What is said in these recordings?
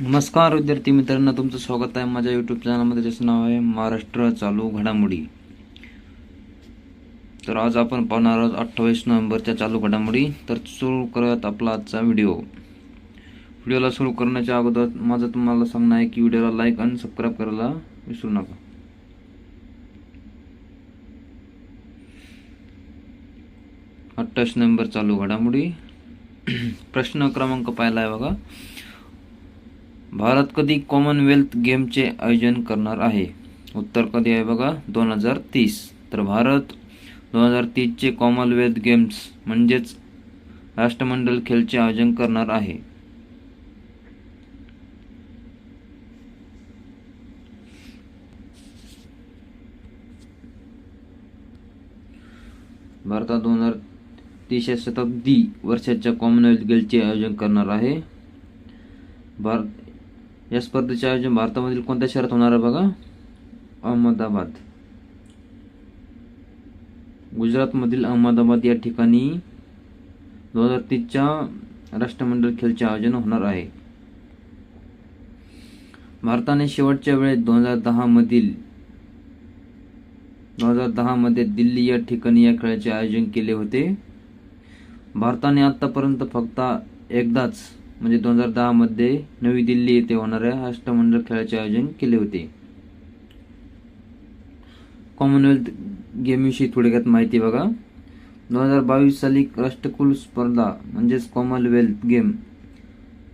नमस्कार विद्यार्थी मित्रांनो तुमचं स्वागत आहे माझ्या यूट्यूब चॅनलमध्ये ज्याचं नाव आहे महाराष्ट्र चालू घडामोडी. तर आज आपण पाहणार आहोत अठ्ठावीस नोव्हेंबरच्या चालू घडामोडी. तर सुरू करत आपला आजचा व्हिडिओ. व्हिडिओला सुरू करण्याच्या अगोदर माझं तुम्हाला सांगणं आहे की व्हिडिओला लाईक आणि सबस्क्राईब करायला विसरू नका. अठ्ठावीस नोव्हेंबर चालू घडामोडी. प्रश्न क्रमांक पाहिला आहे बघा. भारत कधी कॉमनवेल्थ गेमचे आयोजन करणार आहे? उत्तर कधी आहे बघा? दोन हजार तीस. तर भारत दोन हजार तीसचे कॉमनवेल्थ गेम्स म्हणजेच राष्ट्रमंडल खेळचे आयोजन करणार आहे. भारतात दोन हजार तीसशे शताब्दी वर्षाच्या कॉमनवेल्थ गेमचे आयोजन करणार आहे. भारत या स्पर्धेचे आयोजन भारतामधील कोणत्या शहरात होणार आहे बघा? अहमदाबाद. गुजरातमधील अहमदाबाद या ठिकाणी दोन हजार तीसच्या राष्ट्रमंडळ खेळचे आयोजन होणार आहे. भारताने शेवटच्या वेळेस दोन हजार दहा मधील दोन हजार दहामध्ये दिल्ली या ठिकाणी या खेळाचे आयोजन केले होते. भारताने आतापर्यंत फक्त एकदाच म्हणजे दोन हजार दहामध्ये नवी दिल्ली येथे होणाऱ्या अष्टमंडळ खेळाचे आयोजन केले होते. कॉमनवेल्थ गेमविषयी थोडक्यात माहिती बघा. दोन हजार बावीस साली राष्ट्रकुल स्पर्धा म्हणजेच कॉमनवेल्थ गेम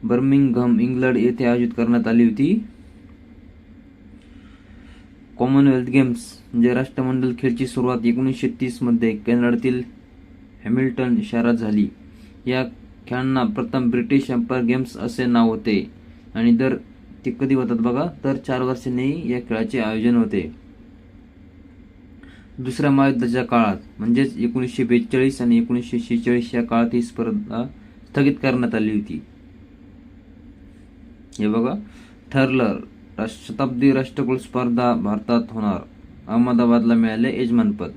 बर्मिंगहम इंग्लंड येथे आयोजित करण्यात आली होती. कॉमनवेल्थ गेम्स म्हणजे राष्ट्रमंडल खेळची सुरुवात एकोणीसशे तीसमध्ये कॅनडातील हॅमिल्टन शहरात झाली. या खेळांना प्रथम ब्रिटिश एम्पायर गेम्स असे नाव होते. आणि दर ते कधी होतात बघा? तर चार वर्षांनी या खेळाचे आयोजन होते. दुसऱ्या महायुद्धाच्या काळात म्हणजेच एकोणीसशे बेचाळीस आणि एकोणीसशे शेहेचाळीस या काळात ही स्पर्धा स्थगित करण्यात आली होती. हे बघा ठरलं राष्ट्र शताब्दी राष्ट्रकुल स्पर्धा भारतात होणार. अहमदाबादला मिळाले यजमानपद.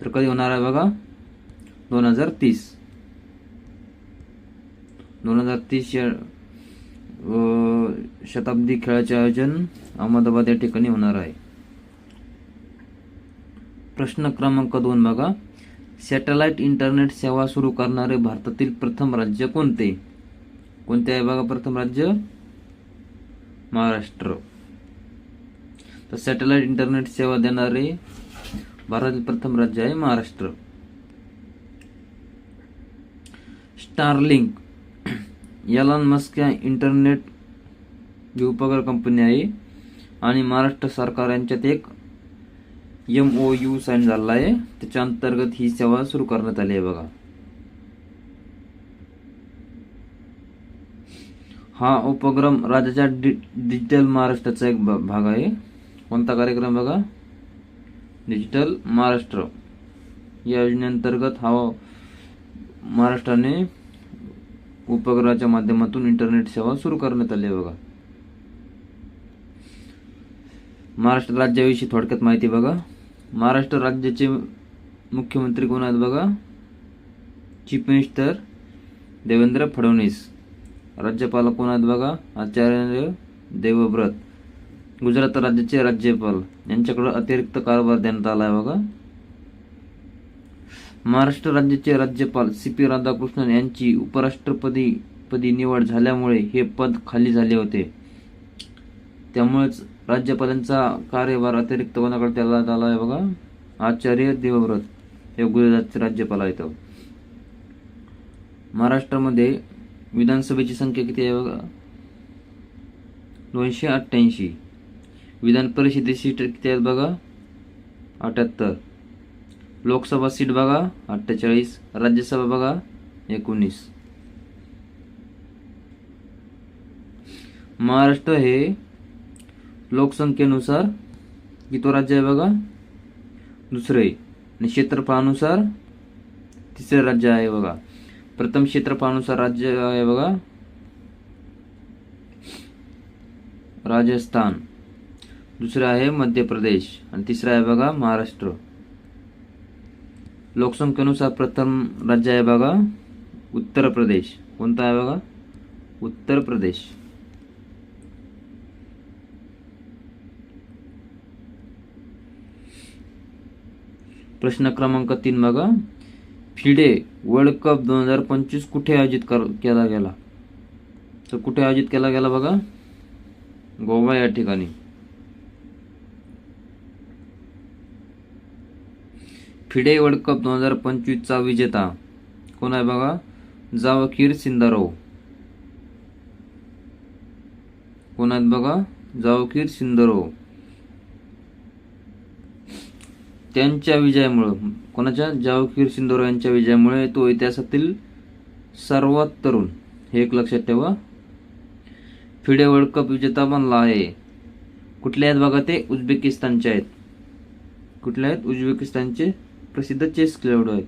तर कधी होणार आहे बघा? दोन हजार तीस. दोन हजार तीस शताब्दी खेळाचे आयोजन अहमदाबाद या ठिकाणी होणार आहे. प्रश्न क्रमांक दोन बघा. सॅटेलाइट इंटरनेट सेवा सुरू करणारे भारतातील प्रथम राज्य कोणते? कोणते आहे बघा प्रथम राज्य? महाराष्ट्र. तर सॅटेलाइट इंटरनेट सेवा देणारे भारतातील प्रथम राज्य आहे महाराष्ट्र. स्टारलिंक. यालान मस्क या इंटरनेट ही उपग्रह कंपनी आहे. आणि महाराष्ट्र सरकार यांच्यात एक एम ओ यू साईन झाला आहे. त्याच्या अंतर्गत ही सेवा सुरू करण्यात आली आहे बघा. हा उपक्रम राज्याच्या डि डिजिटल महाराष्ट्राचा एक भाग आहे. कोणता कार्यक्रम बघा? डिजिटल महाराष्ट्र. या योजनेअंतर्गत हा महाराष्ट्राने उपग्रहाच्या माध्यमातून इंटरनेट सेवा सुरू करण्यात आली आहे बघा. महाराष्ट्र राज्याविषयी थोडक्यात माहिती बघा. महाराष्ट्र राज्याचे मुख्यमंत्री कोण आहेत बघा? Chief minister Devendra Fadnavis. राज्यपाल कोण आहेत बघा? आचार्य देवव्रत. गुजरात राज्याचे राज्यपाल. यांच्याकडे अतिरिक्त कारभार देण्यात आला आहे बघा. महाराष्ट्र राज्याचे राज्यपाल सी पी राधाकृष्णन यांची उपराष्ट्रपती पदी निवड झाल्यामुळे हे पद खाली झाले होते. त्यामुळेच राज्यपालांचा कार्यभार अतिरिक्त कोणाकडे त्याला आला आहे बघा. आचार्य देवव्रत हे गुजरातचे राज्यपाल आहेत. महाराष्ट्रामध्ये विधानसभेची संख्या किती आहे बघा? दोनशे अठ्ठ्याऐंशी. विधान परिषदेची सीट किती आहेत बघा? अठ्याहत्तर. लोकसभा सीट बघा अठ्ठेचाळीस. राज्यसभा बघा एकोणीस. महाराष्ट्र हे लोकसंख्येनुसार किती राज्य आहे बघा दुसरे आणि क्षेत्रफळानुसार तिसरे राज्य आहे बघा. प्रथम क्षेत्रफळानुसार राज्य आहे बघा राजस्थान. दुसरं आहे मध्य प्रदेश. आणि तिसरं आहे बघा महाराष्ट्र. लोकसंख्येनुसार प्रथम राज्य आहे बघा उत्तर प्रदेश. कोणता आहे बघा? उत्तर प्रदेश. प्रश्न क्रमांक तीन बघा. फिडे वर्ल्ड कप दोन हजार पंचवीस कुठे आयोजित कर केला गेला? तर कुठे आयोजित केला गेला बघा? गोवा या ठिकाणी. फिडे वर्ल्ड कप दोन हजार पंचवीसचा विजेता. कोण आहे बघा? जावकीर सिंदारो कोण आहेत बघा? जावकीर सिंदरो त्यांच्या विजयामुळं कोणाच्या? जावकीर सिंदोरा यांच्या विजयामुळे तो इतिहासातील सर्वात तरुण. हे एक लक्षात ठेवा. फिडे वर्ल्ड कप विजेता बनला आहे. कुठले आहेत बघा ते? उझबेकिस्तानचे आहेत. कुठले आहेत? उझबेकिस्तानचे प्रसिद्ध चेस खेळाडू आहेत.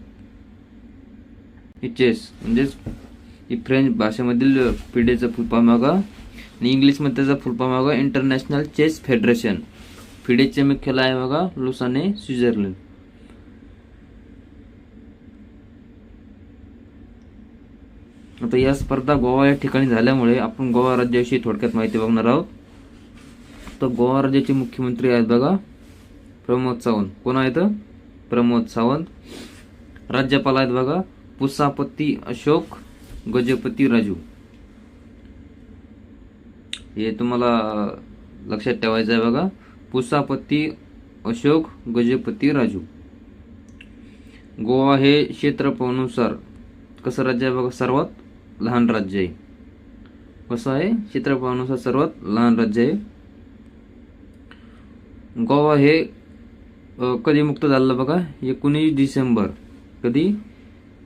हे चेस म्हणजेच ही फ्रेंच भाषेमधील फिडेचं फुलफॉर्म मागा आणि इंग्लिशमध्ये त्याचा फुलफॉर्म मागा इंटरनॅशनल चेस फेडरेशन फिडेचे मुख्यालय आहे बघा लुसाने स्वित्झर्लंड. आता या स्पर्धा गोवा या ठिकाणी झाल्यामुळे आपण गोवा राज्याविषयी थोडक्यात माहिती बघणार आहोत. तर गोवा राज्याचे मुख्यमंत्री आहेत बघा प्रमोद सावंत. कोण आहेत? प्रमोद सावंत. राज्यपाल आहेत बघा पुसापती अशोक गजपती राजू. हे तुम्हाला लक्षात ठेवायचं आहे बघा. पुसापती अशोक गजपती राजू. गोवा हे क्षेत्रफळानुसार कसं राज्य आहे बघा सर्वात लहान राज्य आहे. कसं आहे? क्षेत्रफळानुसार सर्वात लहान राज्य आहे. गोवा हे कधी मुक्त झालं बघा एकोणीस डिसेंबर. कधी?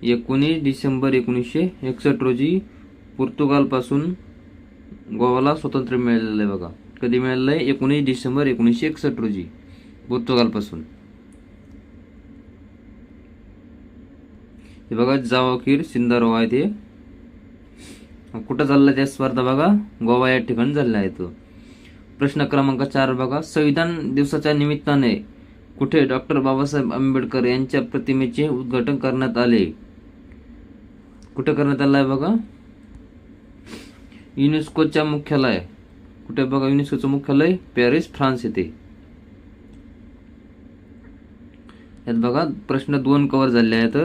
एकोणीस डिसेंबर एकोणीसशे एकसष्ट रोजी पोर्तुगालपासून गोवाला स्वातंत्र्य मिळालेलं आहे बघा. कधी मिळालेलं आहे? एकोणीस डिसेंबर एकोणीसशे एकसष्ट रोजी पोर्तुगालपासून. हे बघा जावाकीर सिंदारो आहे ते कुठं चाललं त्या स्पर्धा बघा? गोवा या ठिकाणी झालेल्या आहेत. प्रश्न क्रमांक चार बघा. संविधान दिवसाच्या निमित्ताने कुठे डॉक्टर बाबासाहेब आंबेडकर यांच्या प्रतिमेचे उद्घाटन करण्यात आले? कुठे करण्यात आलं आहे बघा? युनेस्कोच्या मुख्यालय. कुठे बघा? युनेस्कोचं मुख्यालय पॅरिस फ्रान्स येथे. यात बघा प्रश्न दोन कव्हर झाले आहेत.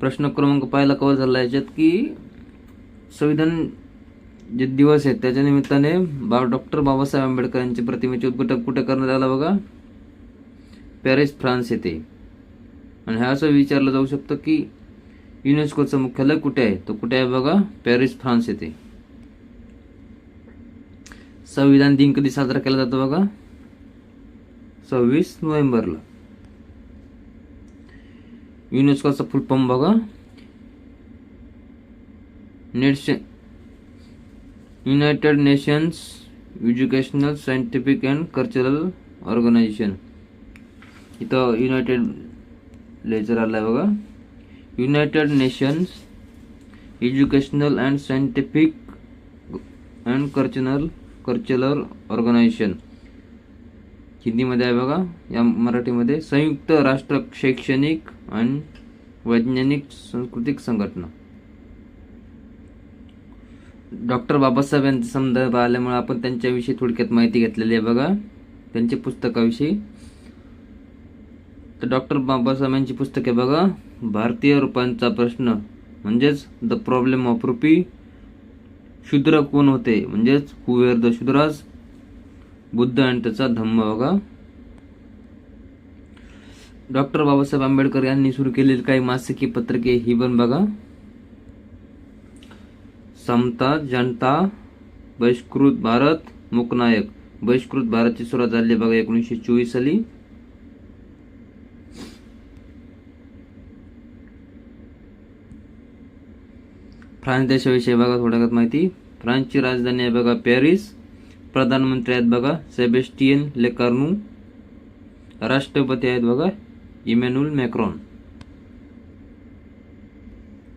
प्रश्न क्रमांक पाहिला कव्हर झाला आहे याच्यात की संविधान जे दिवस आहेत त्याच्या निमित्ताने बा डॉक्टर बाबासाहेब आंबेडकर यांच्या प्रतिमेचे उद्घाटन कुठे करण्यात आलं बघा? पॅरिस फ्रान्स येथे. आणि हे असं विचारलं जाऊ शकतं की युनेस्कोचं मुख्यालय कुठे आहे? तो कुठे आहे बघा? पॅरिस फ्रान्स येथे. संविधान दिन कधी साजरा केला जातो बघा? सव्वीस नोव्हेंबरला. युनेस्कोचा फुल फॉर्म बघा. Nation united nations educational scientific and cultural organisation इथं युनायटेड लेचर आलं आहे बघा. United nations educational and scientific and cultural cultural organisation हिंदीमध्ये आहे बघा. या मराठीमध्ये संयुक्त राष्ट्र शैक्षणिक आणि वैज्ञानिक सांस्कृतिक संघटना. डॉक्टर बाबासाहेब यांचा संदर्भ आल्यामुळे आपण त्यांच्याविषयी थोडक्यात माहिती घेतलेली आहे बघा. त्यांच्या पुस्तकाविषयी. तर डॉक्टर बाबासाहेब यांची पुस्तके बघा. भारतीय रूपांचा प्रश्न म्हणजेच द प्रॉब्लेम ऑफ रुपी शूद्र कोण होते? म्हणजेच कुवेर द शुद्रास? बुद्ध आणि त्याचा धम्म बघा. डॉक्टर बाबासाहेब आंबेडकर यांनी सुरू केलेली काही मासिके पत्रके ही पण बघा. समता जनता बहिष्कृत भारत मुकनायक. बहिष्कृत भारतची सुरुवात झाली बघा एकोणीसशे चोवीस साली. फ्रान्स देशाविषयी बघा थोडक्यात माहिती. फ्रान्सची राजधानी आहे बघा पॅरिस. प्रधानमंत्री आहेत बघा सेबेस्टियन लेकार्नू. राष्ट्रपती आहेत बघा इमॅन्युअल मॅक्रॉन.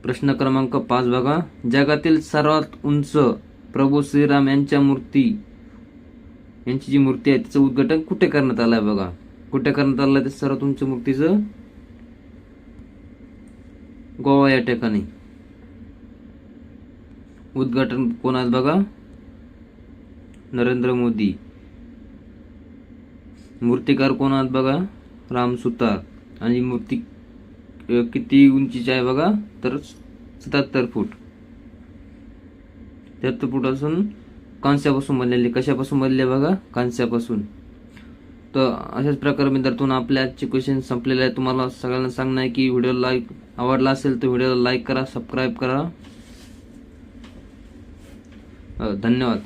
प्रश्न क्रमांक पाच बघा. जगातील सर्वात उंच प्रभू श्रीराम यांच्या मूर्ती यांची जी मूर्ती आहे तिचं उद्घाटन कुठे करण्यात आलं आहे बघा. कुठे करण्यात आलं आहे ते सर्वात उंच मूर्तीचं? गोवा या ठिकाणी. उद्घाटन कोण आहेत बघा? नरेंद्र मोदी. मूर्तिकार कोण आहेत बघा? राम सुतार. आणि मूर्ती किती उंचीची आहे बघा? तर सत्याहत्तर फूट. सत्याहत्तर फूट असून कांस्यापासून बनलेली कशापासून बनले बघा? कांस्यापासून. तर अशाच प्रकारे मित्रांनो आपल्या आजचे क्वेश्चन संपलेले आहे. तुम्हाला सगळ्यांना सांगणं आहे की व्हिडिओ लाईक आवडला असेल तर व्हिडिओला लाईक करा सबस्क्राईब करा. धन्यवाद.